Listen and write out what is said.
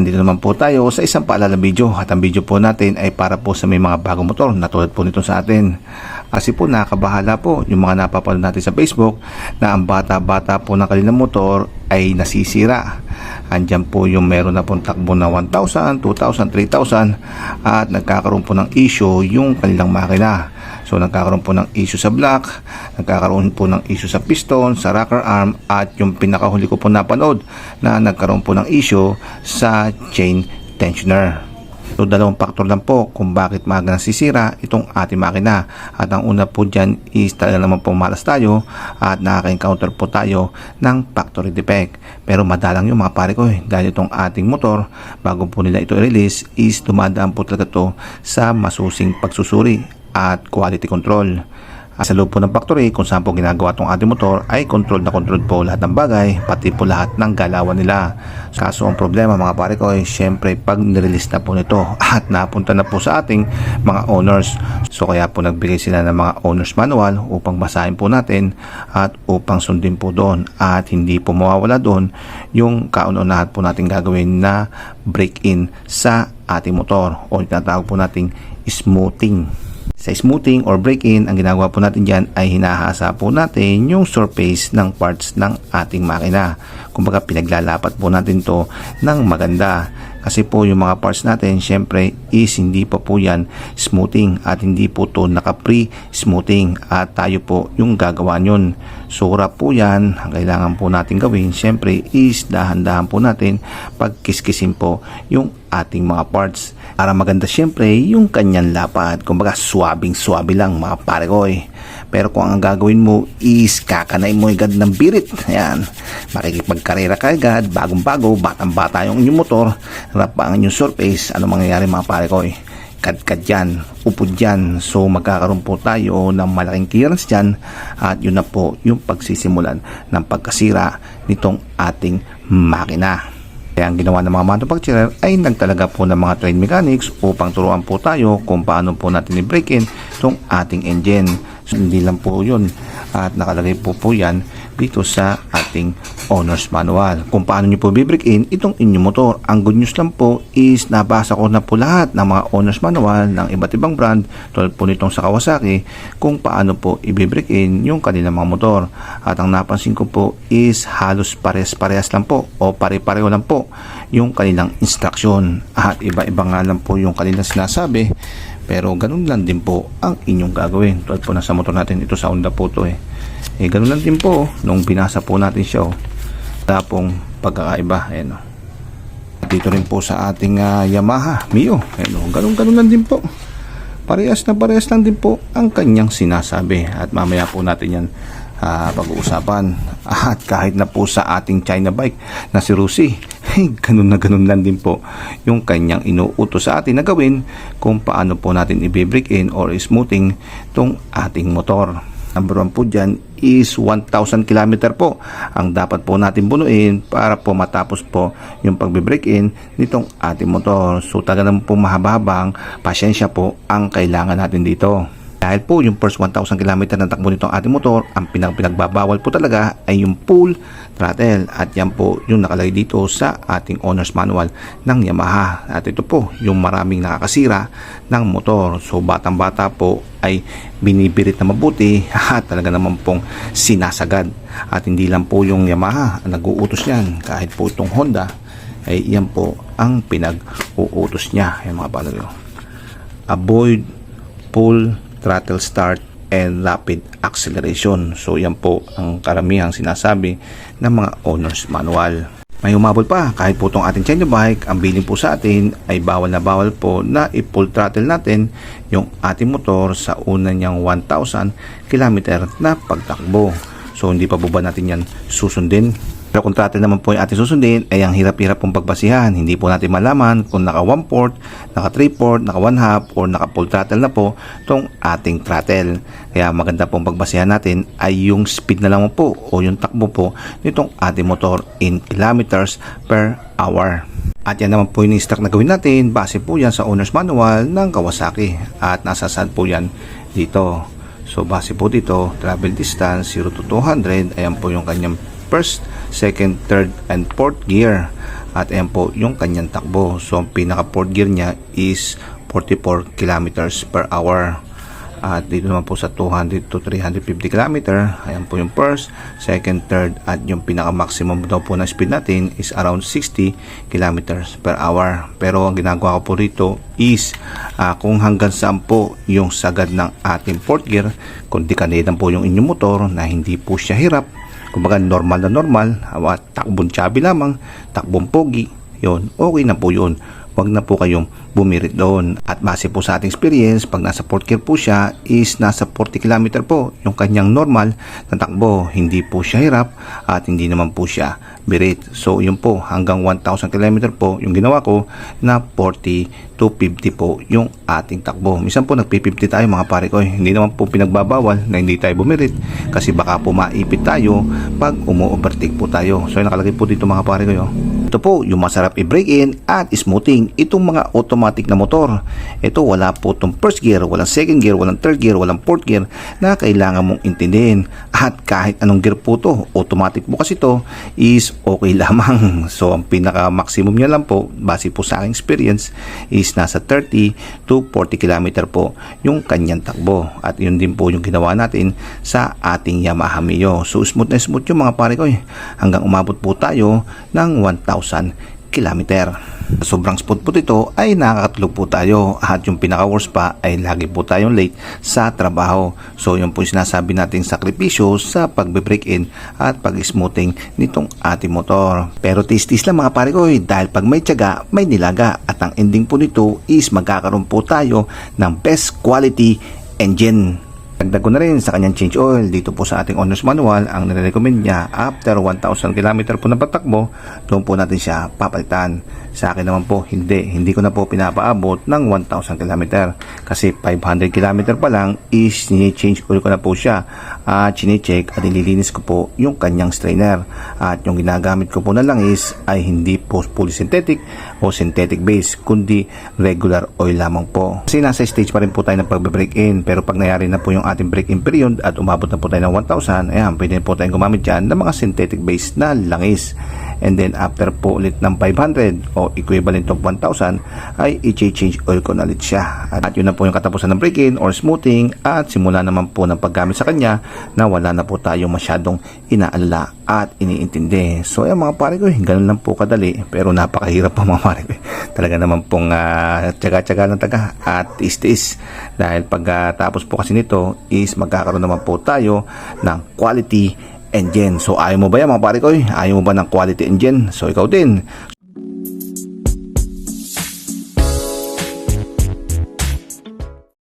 Nandito naman po tayo sa isang paalala video at ang video po natin ay para po sa may mga bagong motor na tulad po nito sa atin. Kasi po nakakabahala po yung mga napapanood natin sa Facebook na ang bata-bata po ng kanilang motor ay nasisira. Andyan po yung meron na pong takbo na 1,000, 2,000, 3,000 at nagkakaroon po ng issue yung kanilang makina. So nagkakaroon po ng issue sa block, nagkakaroon po ng issue sa piston, sa rocker arm at yung pinakahuli ko po napanood na nagkaroon po ng issue sa chain tensioner. So dalawang faktor lang po kung bakit maaga nasisira itong ating makina. At ang una po dyan is talaga naman po malas tayo at nakaka-encounter po tayo ng factory defect. Pero madalang yung mga pare ko eh, dahil itong ating motor bago po nila ito i-release is dumadaan po talaga to sa masusing pagsusuri at quality control. At sa loob po ng factory kung saan po ginagawa itong ating motor ay control na control po lahat ng bagay pati po lahat ng galawan nila. Kaso ang problema mga pare ko ay syempre pag nirelease na po nito at napunta na po sa ating mga owners. So kaya po nagbigay sila ng mga owners manual upang basahin po natin at upang sundin po doon at hindi po mawawala doon yung kaunahan po natin gagawin na break-in sa ating motor o tinatawag po nating smoothing. Sa smoothing or break-in, ang ginagawa po natin dyan ay hinahasa po natin yung surface ng parts ng ating makina. Kumbaga pinaglalapat po natin to ng maganda. Kasi po yung mga parts natin, syempre is hindi pa po yan smoothing at hindi po to naka-pre-smoothing at tayo po yung gagawa nyon. Sura po yan, ang kailangan po natin gawin, syempre is dahan-dahan po natin pagkiskisin po yung ating mga parts para maganda syempre yung kanyang lapad kumbaga swabing swabe lang mga pare ko eh. Pero kung ang gagawin mo is kakanay mo agad ng birit ayan makikipagkarera ka agad bagong bago batang bata yung inyong motor pa ang inyong surface ano mangyayari mga pare ko eh kadkad yan, upod yan. So magkakaroon po tayo ng malaking clearance dyan at yun na po yung pagsisimulan ng pagkasira nitong ating makina. Kaya ang ginawa ng mga manufacturer ay nagtalaga po ng mga train mechanics upang turuan po tayo kung paano po natin i-break in itong ating engine. Hindi lang po yun at nakalagay po po yan dito sa ating owner's manual. Kung paano nyo po bibreak in itong inyong motor. Ang good news lang po is nabasa ko na po lahat ng mga owner's manual ng iba't ibang brand tulad po nitong sa Kawasaki kung paano po i-break in yung kanilang mga motor. At ang napansin ko po is halos pares-parehas lang po o pare-pareho lang po yung kanilang instruction at iba-iba nga lang po yung kanilang sinasabi pero ganun lang din po ang inyong gagawin. Tulad po nasa motor natin ito sa Honda po to eh. Eh ganun lang din po nung binasa po natin siya oh. Wala pong pagkakaiba ayan oh. dito rin po sa ating ah, Yamaha Mio. Ayan oh ganun ganun lang din po. Parehas na parehas lang din po ang kanyang sinasabi. At mamaya po natin yan ah, pag-uusapan. At kahit na po sa ating China bike na si Rusi ganun na ganun lang din po yung kanyang inuutos sa atin na gawin kung paano po natin i-break in or smoothing tong ating motor. Number one po dyan is 1,000 km po ang dapat po natin bunuin para po matapos po yung pagbe-break in nitong ating motor. So talaga naman po mahaba-habang pasyensya po ang kailangan natin dito dahil po yung first 1,000 km na takbo nitong ating motor, ang pinag pinagbabawal po talaga ay yung full throttle at yan po yung nakalagay dito sa ating owner's manual ng Yamaha. At ito po yung maraming nakakasira ng motor. So batang bata po ay binibirit na mabuti at talaga naman pong sinasagad. At hindi lang po yung Yamaha ang nag-uutos niyan kahit po itong Honda ay yan po ang pinag-uutos niya. Yung mga palalo. Avoid full throttle start and rapid acceleration. So yan po ang karamihang sinasabi ng mga owner's manual. May umabot pa kahit po itong ating China bike, ang billing po sa atin ay bawal na bawal po na i-full throttle natin yung ating motor sa una niyang 1,000 km na pagtakbo. So hindi pa ba natin yan susundin? Pero kung throttle naman po yung ating susundin, ay ang hirap-hirap pong pagbasihan. Hindi po natin malaman kung naka 1 port, naka 3 port, naka 1 half, or naka full throttle na po itong ating throttle. Kaya maganda pong pagbasihan natin ay yung speed na lang po o yung takbo po nitong ating motor in kilometers per hour. At yan naman po yung stock na gawin natin base po yan sa owner's manual ng Kawasaki at nasa saan po yan dito. So base po dito, travel distance 0 to 200, ayan po yung kanyang first, second, third, and fourth gear. at ayan po yung kanyang takbo. So ang pinaka port gear niya is 44 kilometers per hour. At dito naman po sa 200 to 350 km, ayan po yung first, second, third, at yung pinaka maximum daw po na speed natin is around 60 km per hour. Pero ang ginagawa ko po rito is ah, kung hanggang saan po yung sagad ng ating port gear, kung dekanidan po yung inyong motor na hindi po siya hirap, kumbaga normal na normal, takbong chabi lamang, takbong pogi, yon okay na po yun wag na po kayong bumirit doon. At base po sa ating experience, pag nasa port gear po siya, is nasa 40 km po yung kanyang normal na takbo. Hindi po siya hirap at hindi naman po siya birit. So yun po, hanggang 1,000 km po yung ginawa ko na 40 to 50 po yung ating takbo. Minsan po nagpi-50 tayo mga pare ko. Hindi naman po pinagbabawal na hindi tayo bumirit kasi baka po maipit tayo pag umu-overtake po tayo. So yung nakalagay po dito mga pare ko. Yo. Ito po yung masarap i-break in at smoothing. Itong mga automatic na motor. Ito wala po itong first gear, walang second gear, walang third gear, walang fourth gear na kailangan mong intindihin. At kahit anong gear po to, automatic po kasi to is okay lamang. So ang pinaka maximum niya lang po base po sa aking experience is nasa 30 to 40 km po yung kanyang takbo. At yun din po yung ginawa natin sa ating Yamaha Mio. So smooth na smooth yung mga pare ko eh. Hanggang umabot po tayo ng 1,000 kilometer. Sobrang smooth po ito ay nakakatulog po tayo at yung pinaka worst pa ay lagi po tayong late sa trabaho. So yun po yung sinasabi nating sakripisyo sa pagbe-break in at pag-smoothing nitong ating motor. Pero tis-tis lang mga pare ko eh, dahil pag may tiyaga, may nilaga at ang ending po nito is magkakaroon po tayo ng best quality engine. Dagdag ko na rin sa kanyang change oil dito po sa ating owner's manual ang nire-recommend niya after 1,000 km po na patakbo doon po natin siya papalitan. Sa akin naman po hindi. Hindi ko na po pinapaabot ng 1,000 km kasi 500 km pa lang is ni-change oil ko na po siya. At chine-check at nililinis ko po yung kanyang strainer. At yung ginagamit ko po na lang is ay hindi po fully synthetic o synthetic base kundi regular oil lamang po. Kasi nasa stage pa rin po tayo ng pagbe-break in pero pag nangyari na po yung ating break in period at umabot na po tayo ng 1,000 ayan pwede po tayong gumamit dyan ng mga synthetic base na langis and then after po ulit ng 500 o equivalent of 1,000 ay i-change oil ko na ulit siya. At, yun na po yung katapusan ng break-in or smoothing at simula naman po ng paggamit sa kanya na wala na po tayo masyadong inaalala at iniintindi. So ayan mga pare ko ganun lang po kadali pero napakahirap po mga pare ko. Talaga naman pong uh, tsaga-tsaga lang taga at tiis-tiis dahil pagkatapos po kasi nito is magkakaroon naman po tayo ng quality engine. So ayaw mo ba yan mga pare ko? Ayaw mo ba ng quality engine? So ikaw din.